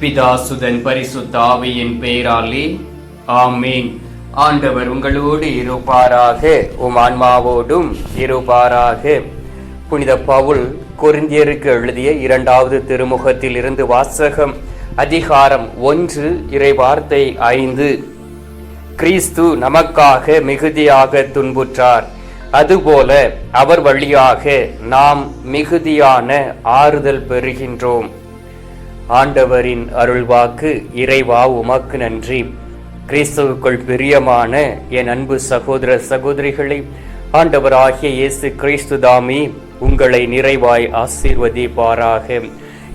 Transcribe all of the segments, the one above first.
பிதாசுதன் பரிசுத்தாவியின் பெயராலே ஆமீன். ஆண்டவர் உங்களோடு இருப்பாராக உம் ஆன்மாவோடும் இருப்பாராக. புனித பவுல் கொரிந்தியருக்கு எழுதிய இரண்டாவது திருமுகத்தில் இருந்து வாசகம் அதிகாரம் ஒன்று இறைவார்த்தை ஐந்து. கிறிஸ்து நமக்காக மிகுதியாக துன்புற்றார். அதுபோல அவர் வழியாக நாம் மிகுதியான ஆறுதல் பெறுகின்றோம். ஆண்டவரின் அருள்வாக்கு இறைவா உமக்கு நன்றி. கிறிஸ்துவுக்குள் பிரியமான என் அன்பு சகோதர சகோதரிகளை ஆண்டவராகிய இயேசு கிறிஸ்து தாமி உங்களை நிறைவாய் ஆசீர்வதிப்பாராக.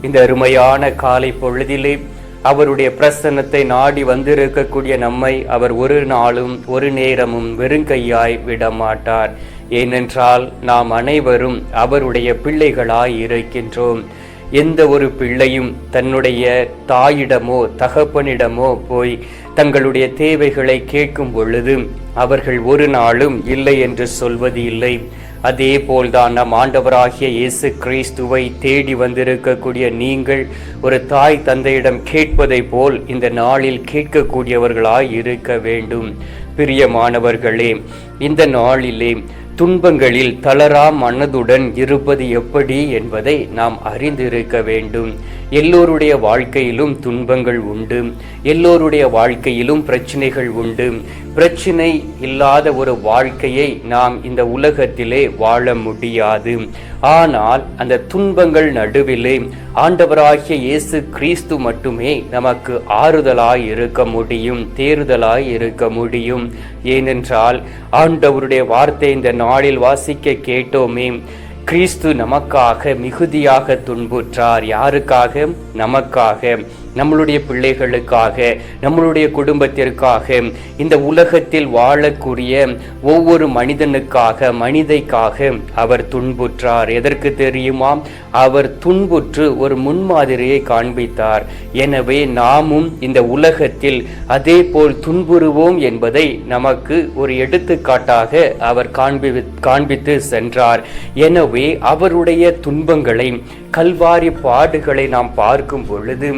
இந்த அருமையான காலை பொழுதிலே அவருடைய பிரசன்னத்தை நாடி வந்திருக்கக்கூடிய நம்மை அவர் ஒரு நாளும் ஒரு நேரமும் வெறுங்கையாய் விடமாட்டார். ஏனென்றால் நாம் அனைவரும் அவருடைய பிள்ளைகளாய் இருக்கின்றோம். எந்த ஒரு பிள்ளையும் தன்னுடைய தாயிடமோ தகப்பனிடமோ போய் தங்களுடைய தேவைகளை கேட்கும் பொழுது அவர்கள் ஒரு நாளும் இல்லை என்று சொல்வது இல்லை. அதே போல்தான் நம் ஆண்டவராகிய இயேசு கிறிஸ்துவை தேடி வந்திருக்கக்கூடிய நீங்கள் ஒரு தாய் தந்தையிடம் கேட்பதை போல் இந்த நாளில் கேட்கக்கூடியவர்களாய் இருக்க வேண்டும். பிரியமானவர்களே இந்த நாளிலே துன்பங்களில் தளரா மனதுடன் இருப்பது எப்படி என்பதை நாம் அறிந்திருக்க வேண்டும். எல்லோருடைய வாழ்க்கையிலும் துன்பங்கள் உண்டு. எல்லோருடைய வாழ்க்கையிலும் பிரச்சனைகள் உண்டு. பிரச்சனை இல்லாத ஒரு வாழ்க்கையை நாம் இந்த உலகத்திலே வாழ முடியாது. ஆனால் அந்த துன்பங்கள் நடுவிலே ஆண்டவராகிய இயேசு கிறிஸ்து மட்டுமே நமக்கு ஆறுதலாய் இருக்க முடியும் தேறுதலாய் இருக்க முடியும். ஏனென்றால் ஆண்டவருடைய வார்த்தை இந்த நாளில் வாசிக்க கேட்டோமே. கிறிஸ்து நமக்காக மிகுதியாக துன்புற்றார். யாருக்காக? நமக்காக. நம்மளுடைய பிள்ளைகளுக்காக நம்மளுடைய குடும்பத்திற்காக இந்த உலகத்தில் வாழக்கூடிய ஒவ்வொரு மனிதனுக்காக மனிதைக்காக அவர் துன்புற்றார். எதற்கு தெரியுமா? அவர் துன்புற்று ஒரு முன்மாதிரியை காண்பித்தார். எனவே நாமும் இந்த உலகத்தில் அதே போல் துன்புறுவோம் என்பதை நமக்கு ஒரு எடுத்துக்காட்டாக அவர் காண்பி காண்பித்து சென்றார். எனவே அவருடைய துன்பங்களை கல்வாரி பாடுகளை நாம் பார்க்கும் பொழுது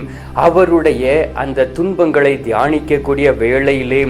அவருடைய அந்த துன்பங்களை தியானிக்கக்கூடிய வேளையிலே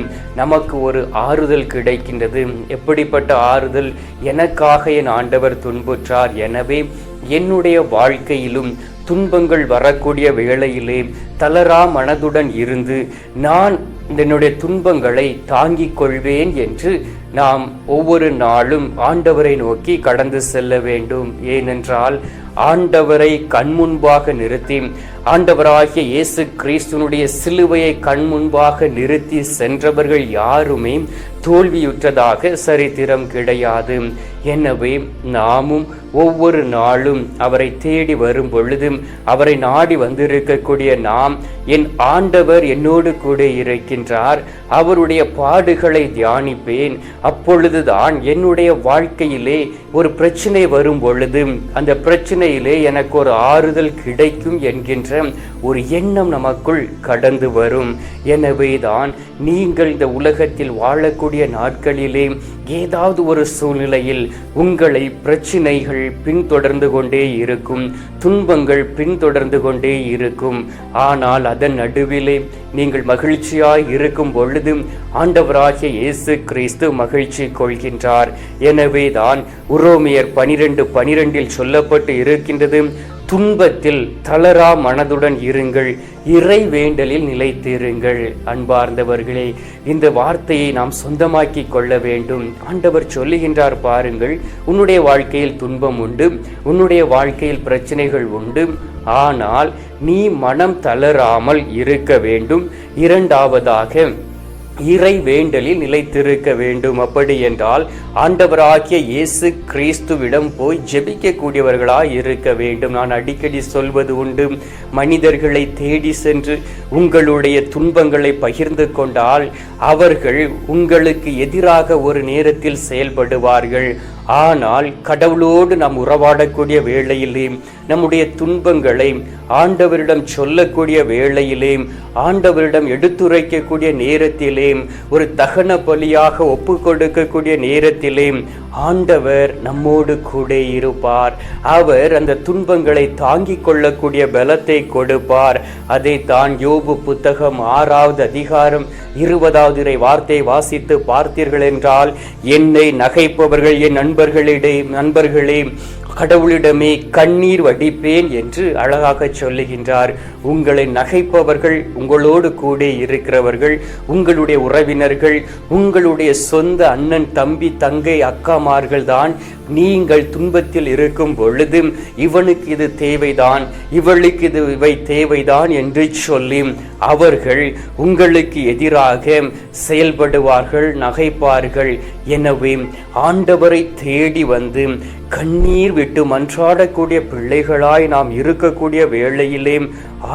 நமக்கு ஒரு ஆறுதல் கிடைக்கின்றது. எப்படிப்பட்ட ஆறுதல்? எனக்காக என் ஆண்டவர் துன்புற்றார். எனவே என்னுடைய வாழ்க்கையிலும் துன்பங்கள் வரக்கூடிய வேளையிலே தளரா மனதுடன் இருந்து நான் என்னுடைய துன்பங்களை தாங்கிக் கொள்வேன் என்று நாம் ஒவ்வொரு நாளும் ஆண்டவரை நோக்கி கடந்து செல்ல வேண்டும். ஏனென்றால் ஆண்டவரை கண்முன்பாக நிறுத்தி ஆண்டவராகிய இயேசு கிறிஸ்துனுடைய சிலுவையை கண்முன்பாக நிறுத்தி சென்றவர்கள் யாருமே தோல்வியுற்றதாக சரித்திரம் கிடையாது. எனவே நாமும் ஒவ்வொரு நாளும் அவரை தேடி வரும் பொழுதும் அவரை நாடி வந்திருக்கக்கூடிய நாம் என் ஆண்டவர் என்னோடு கூட இருக்கின்றார். அவருடைய பாடுகளை தியானிப்பேன். அப்பொழுதுதான் என்னுடைய வாழ்க்கையிலே ஒரு பிரச்சனை வரும் பொழுது அந்த பிரச்சனையிலே எனக்கு ஒரு ஆறுதல் கிடைக்கும் என்கின்ற ஒரு எண்ணம் நமக்குள் கடந்து வரும். எனவேதான் நீங்கள் இந்த உலகத்தில் வாழக்கூடிய நாட்களிலே ஏதாவது ஒரு சூழ்நிலையில் உங்களை பிரச்சினைகள் பின்தொடர்ந்து கொண்டே இருக்கும் துன்பங்கள் பின்தொடர்ந்து கொண்டே இருக்கும். ஆனால் அதன் நடுவிலே நீங்கள் மகிழ்ச்சியாய் இருக்கும் பொழுதும் ஆண்டவராகிய இயேசு கிறிஸ்து மகிழ்ச்சி கொள்கின்றார். எனவே தான் உரோமியர் பனிரெண்டு பனிரெண்டில் சொல்லப்பட்டு இருக்கின்றது துன்பத்தில் தளரா மனதுடன் இருங்கள். இறை வேண்டலில் நிலைத்திருங்கள். அன்பார்ந்தவர்களே இந்த வார்த்தையை நாம் சொந்தமாக்கி கொள்ள வேண்டும். ஆண்டவர் சொல்லுகின்றார் பாருங்கள் உன்னுடைய வாழ்க்கையில் துன்பம் உண்டு உன்னுடைய வாழ்க்கையில் பிரச்சனைகள் உண்டு. ஆனால் நீ மனம் தளராமல் இருக்க வேண்டும். இரண்டாவதாக இறை வேண்டலில் நிலைத்திருக்க வேண்டும் அப்படி என்றால் ஆண்டவராகிய இயேசு கிறிஸ்துவிடம் போய் ஜெபிக்கக்கூடியவர்களாய் இருக்க வேண்டும். நான் அடிக்கடி சொல்வது உண்டு மனிதர்களை தேடி சென்று உங்களுடைய துன்பங்களை பகிர்ந்து கொண்டால் அவர்கள் உங்களுக்கு எதிராக ஒரு நேரத்தில் செயல்படுவார்கள். ஆனால் கடவுளோடு நாம் உறவாடக்கூடிய வேளையிலேயும் நம்முடைய துன்பங்களை ஆண்டவரிடம் சொல்லக்கூடிய வேளையிலேயும் ஆண்டவரிடம் எடுத்துரைக்கக்கூடிய நேரத்திலேயும் ஒரு தகன பலியாக ஒப்பு கொடுக்கக்கூடிய நேரத்திலேயும் ஆண்டவர் நம்மோடு கூட இருப்பார். அவர் அந்த துன்பங்களை தாங்கிக் கொள்ளக்கூடிய பலத்தை கொடுப்பார். அதை தான் யோபு புத்தகம் ஆறாவது அதிகாரம் இருபதாவது வார்த்தை வாசித்து பார்த்தீர்கள் என்றால் என்னை நகைப்பவர்கள் என் நண்பர்களிடே நண்பர்களே கடவுளிடமே கண்ணீர் வடிப்பேன் என்று அழகாக சொல்லுகின்றார். உங்களை நகைப்பவர்கள் உங்களோடு கூட இருக்கிறவர்கள் உங்களுடைய உறவினர்கள் உங்களுடைய சொந்த அண்ணன் தம்பி தங்கை அக்காமார்கள் தான் நீங்கள் துன்பத்தில் இருக்கும் பொழுது இவனுக்கு இது தேவைதான் இவளுக்கு இது இவை தேவைதான் என்று சொல்லி அவர்கள் உங்களுக்கு எதிராக செயல்படுவார்கள் நகைப்பார்கள். எனவே ஆண்டவரை தேடி வந்து கண்ணீர் விட்டு மன்றாடக்கூடிய பிள்ளைகளாய் நாம் இருக்கக்கூடிய வேளையிலே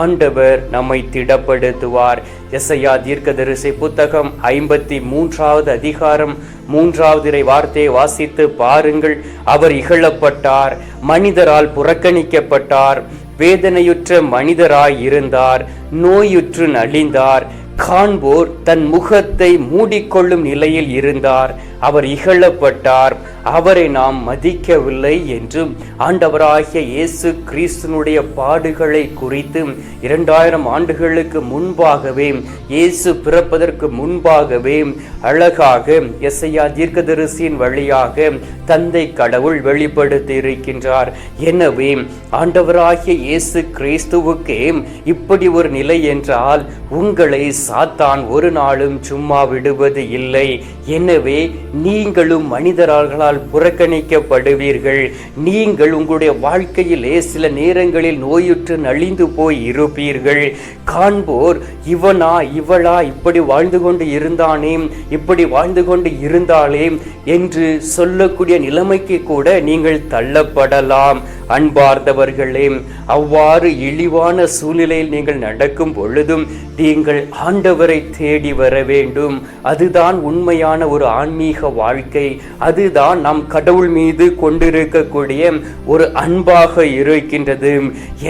ஆண்டவர் நம்மை திடப்படுத்துவார். எஸ்ஐயா தீர்க்கதரிசி புத்தகம் ஐம்பத்தி மூன்றாவது அதிகாரம் மூன்றாவது இறை வார்த்தையை வாசித்து பாருங்கள். அவர் இகழப்பட்டார் மனிதரால் புறக்கணிக்கப்பட்டார் வேதனையுற்ற மனிதராய் இருந்தார் நோயுற்று நலிந்தார் காண்போர் தன் முகத்தை மூடிக்கொள்ளும் நிலையில் இருந்தார். அவர் இகழப்பட்டார். அவரை நாம் மதிக்கவில்லை என்றும் ஆண்டவராகிய இயேசு கிறிஸ்துனுடைய பாடுகளை குறித்து இரண்டாயிரம் ஆண்டுகளுக்கு முன்பாகவே இயேசு பிறப்பதற்கு முன்பாகவே அழகாக எஸ்ஐயா தீர்க்கதரிசியின் வழியாக தந்தை கடவுள் வெளிப்படுத்தி இருக்கின்றார் எனவே ஆண்டவராகிய இயேசு கிறிஸ்துவுக்கே இப்படி ஒரு நிலை என்றால் உங்களை சாத்தான் ஒரு நாளும் சும்மா விடுவது இல்லை. எனவே நீங்களும் மனிதர்களால் புறக்கணிக்கப்படுவீர்கள். நீங்கள் உங்களுடைய வாழ்க்கையிலே சில நேரங்களில் நோயுற்று நலிந்து போய் இருப்பீர்கள். காண்போர் இவனா இவளா இப்படி வாழ்ந்து கொண்டு இருந்தானே இப்படி வாழ்ந்து கொண்டு இருந்தாலே என்று சொல்லக்கூடிய நிலைமைக்கு கூட நீங்கள் தள்ளப்படலாம். அன்பார்ந்தவர்களே அவ்வாறு இழிவான சூழ்நிலையில் நீங்கள் நடக்கும் பொழுதும் நீங்கள் ஆண்டவரை தேடி வர வேண்டும். அதுதான் உண்மையான ஒரு ஆன்மீக வாழ்க்கை. அதுதான் நம் கடவுள் மீது கொண்டிருக்கக்கூடிய ஒரு அன்பாக இருக்கின்றது.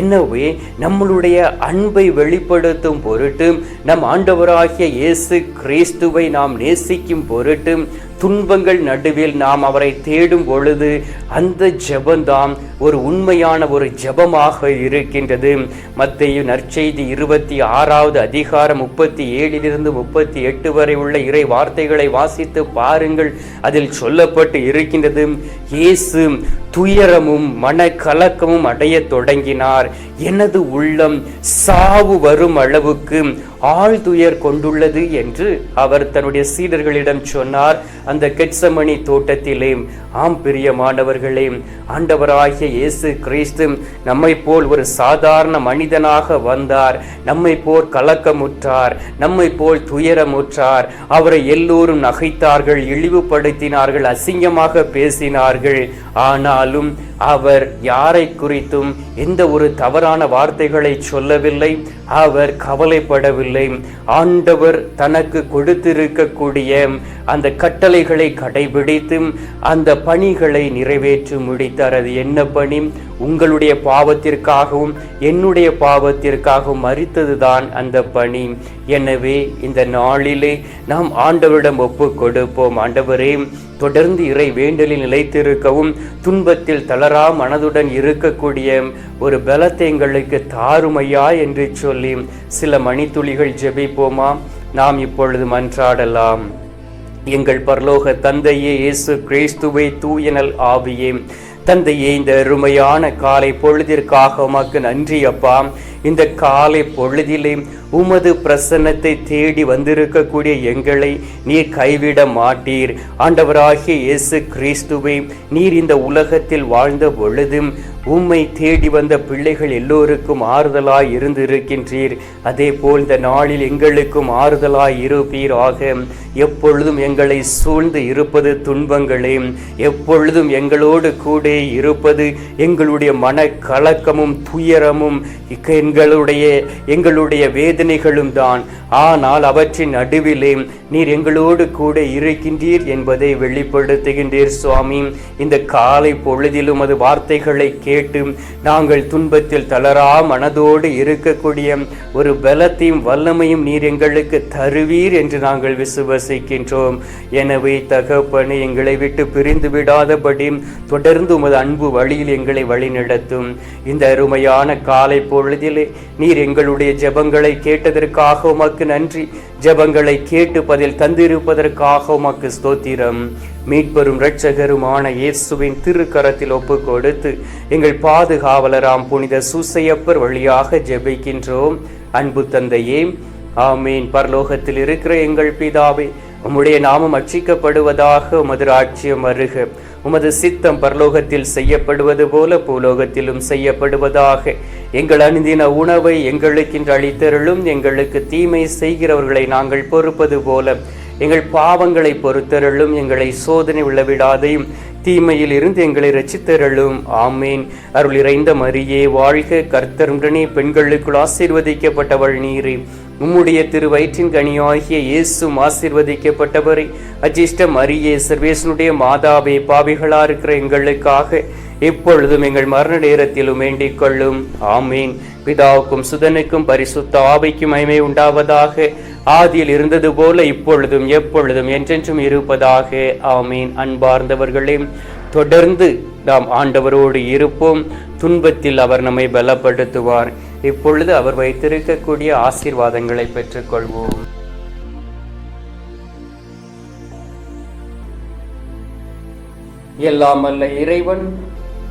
எனவே நம்மளுடைய அன்பை வெளிப்படுத்தும் பொருட்டு நம் ஆண்டவராகிய இயேசு கிறிஸ்துவை நாம் நேசிக்கும் பொருட்டு துன்பங்கள் நடுவில் நாம் அவரை தேடும் பொழுது அந்த ஜபந்தான் ஒரு உண்மையான ஒரு ஜெபமாக இருக்கின்றது. மத்திய நற்செய்தி இருபத்தி ஆறாவது அதிகாரம் முப்பத்தி ஏழிலிருந்து முப்பத்தி எட்டு வரை உள்ள இறை வார்த்தைகளை வாசித்து பாருங்கள். அதில் சொல்லப்பட்டு இருக்கின்றது இயேசு துயரமும் மனக்கலக்கமும் அடையத் தொடங்கினார். எனது உள்ளம் சாவு வரும் அளவுக்கு ஆழ்துயர் கொண்டுள்ளது என்று அவர் தன்னுடைய சீடர்களிடம் சொன்னார். அந்த கெட்சமணி தோட்டத்திலே ஆம் பிரியமானவர்களே ஆண்டவராகிய இயேசு கிறிஸ்து நம்மை போல் ஒரு சாதாரண மனிதனாக வந்தார். நம்மை போல் கலக்கமுற்றார் நம்மை போல் துயரமுற்றார். அவரை எல்லோரும் நகைத்தார்கள் இழிவுபடுத்தினார்கள் அசிங்கமாக பேசினார்கள். ஆனாலும் அவர் யாரை குறித்தும் எந்த ஒரு தவறான வார்த்தைகளை சொல்லவில்லை. அவர் கவலைப்படவில்லை. ஆண்டவர் தனக்கு கொடுத்திருக்கக்கூடிய அந்த கட்டளைகளை கடைபிடித்து அந்த பணிகளை நிறைவேற்றி முடித்தார். அது என்ன பணி? உங்களுடைய பாவத்திற்காகவும் என்னுடைய பாவத்திற்காகவும் மறித்ததுதான் அந்த பணி. எனவே இந்த நாளிலே நாம் ஆண்டவரிடம் ஒப்பு கொடுப்போம். ஆண்டவரே தொடர்ந்து இறை வேண்டலில் நிலைத்திருக்கவும் துன்பத்தில் தளரா மனதுடன் இருக்கக்கூடிய ஒரு பலத்தை எங்களுக்கு தாருமையா என்று சொல்லி சில மணித்துளிகள் ஜெபிப்போமா? நாம் இப்பொழுது மன்றாடலாம். எங்கள் பரலோக தந்தையே இயேசு கிறிஸ்துவை தூயனல் ஆவியே. தந்தையே இந்த அருமையான காலை பொழுதிற்காக உமக்கு நன்றி அப்பா. இந்த காலை பொழுதிலே உமது பிரசன்னத்தை தேடி வந்திருக்கக்கூடிய எங்களை நீர் கைவிட மாட்டீர். ஆண்டவராகிய இயேசு கிறிஸ்துவை நீர் இந்த உலகத்தில் வாழ்ந்த பொழுதும் உம்மை தேடி வந்த பிள்ளைகள் எல்லோருக்கும் ஆறுதலாய் இருந்து இருக்கின்றீர் அதே போல் இந்த நாளில் எங்களுக்கும் ஆறுதலாய் இருப்பீராக. எப்பொழுதும் எங்களை சூழ்ந்து இருப்பது துன்பங்களே. எப்பொழுதும் எங்களோடு கூட இருப்பது எங்களுடைய மன கலக்கமும் துயரமும் எங்களுடைய எங்களுடைய வேதனைகளும் தான். ஆனால் அவற்றின் நடுவிலே நீர் எங்களோடு கூட இருக்கின்றீர் என்பதை வெளிப்படுத்துகின்றீர் சுவாமி. இந்த காலை பொழுதிலும் அது வார்த்தைகளை கே கேட்டு நாங்கள் துன்பத்தில் தளரா மனதோடு இருக்கக்கூடிய ஒரு பலத்தையும் வல்லமையும் நீர் எங்களுக்கு தருவீர் என்று நாங்கள் விசுவசிக்கின்றோம். எனவே தகப்பனே எங்களை விட்டு பிரிந்து விடாதபடி தொடர்ந்து உமது அன்பு வழியில் எங்களை வழிநடத்தும். இந்த அருமையான காலை பொழுதிலே நீர் எங்களுடைய ஜெபங்களை கேட்டதற்காக உமக்கு நன்றி. ஜெபங்களை கேட்டு பதில் தந்திருப்பதற்காக உமக்கு ஸ்தோத்திரம். மீட்பெரும் இரட்சகருமான இயேசுவின் திருக்கரத்தில் ஒப்பு கொடுத்து எங்கள் பாதுகாவலராம் புனித சூசையப்பர் வழியாக ஜெபிக்கின்றோம். அன்பு தந்தையே ஆமீன். பரலோகத்தில் இருக்கிற எங்கள் பிதாவே உம்முடைய நாமம் அச்சிக்கப்படுவதாக உமது ராட்சியம் வருக உமது சித்தம் பரலோகத்தில் செய்யப்படுவது போல பூலோகத்திலும் செய்யப்படுவதாக. எங்கள் அணிந்தின உணவை எங்களுக்கென்று அளித்தருளும் எங்களுக்கு தீமை செய்கிறவர்களை நாங்கள் பொறுப்பது போல எங்கள் பாவங்களை பொறுத்தருளும் எங்களை சோதனை உள்ளவிடாதையும் தீமையில் இருந்து எங்களை ரச்சித்தருளும் ஆமேன். அருள் இறைந்த மரியே வாழ்க கர்த்தருடனே பெண்களுக்குள் ஆசீர்வதிக்கப்பட்டவள் நீரே. உம்முடைய திருவயிற்றின் கனியாகிய இயேசும் ஆசீர்வதிக்கப்பட்டவரை. அஜிஷ்ட மரியே சர்வேசனுடைய மாதாவே பாவிகளா இருக்கிற எங்களுக்காக இப்பொழுதும் எங்கள் மரண நேரத்திலும் வேண்டிக் கொள்ளும். ஆமீன். பிதாவுக்கும் சுதனுக்கும் பரிசுத்த ஆவைக்கும் மைமை உண்டாவதாக. ஆதியில் இருந்தது போல இப்பொழுதும் எப்பொழுதும் என்றென்றும் இருப்பதாக. ஆமீன். அன்பார்ந்தவர்களே தொடர்ந்து நாம் ஆண்டவரோடு இருப்போம். துன்பத்தில் அவர் நம்மை பலப்படுத்துவார். இப்பொழுது அவர் வைத்திருக்கக்கூடிய ஆசீர்வாதங்களை பெற்றுக்கொள்வோம். எல்லாம் அல்ல இறைவன்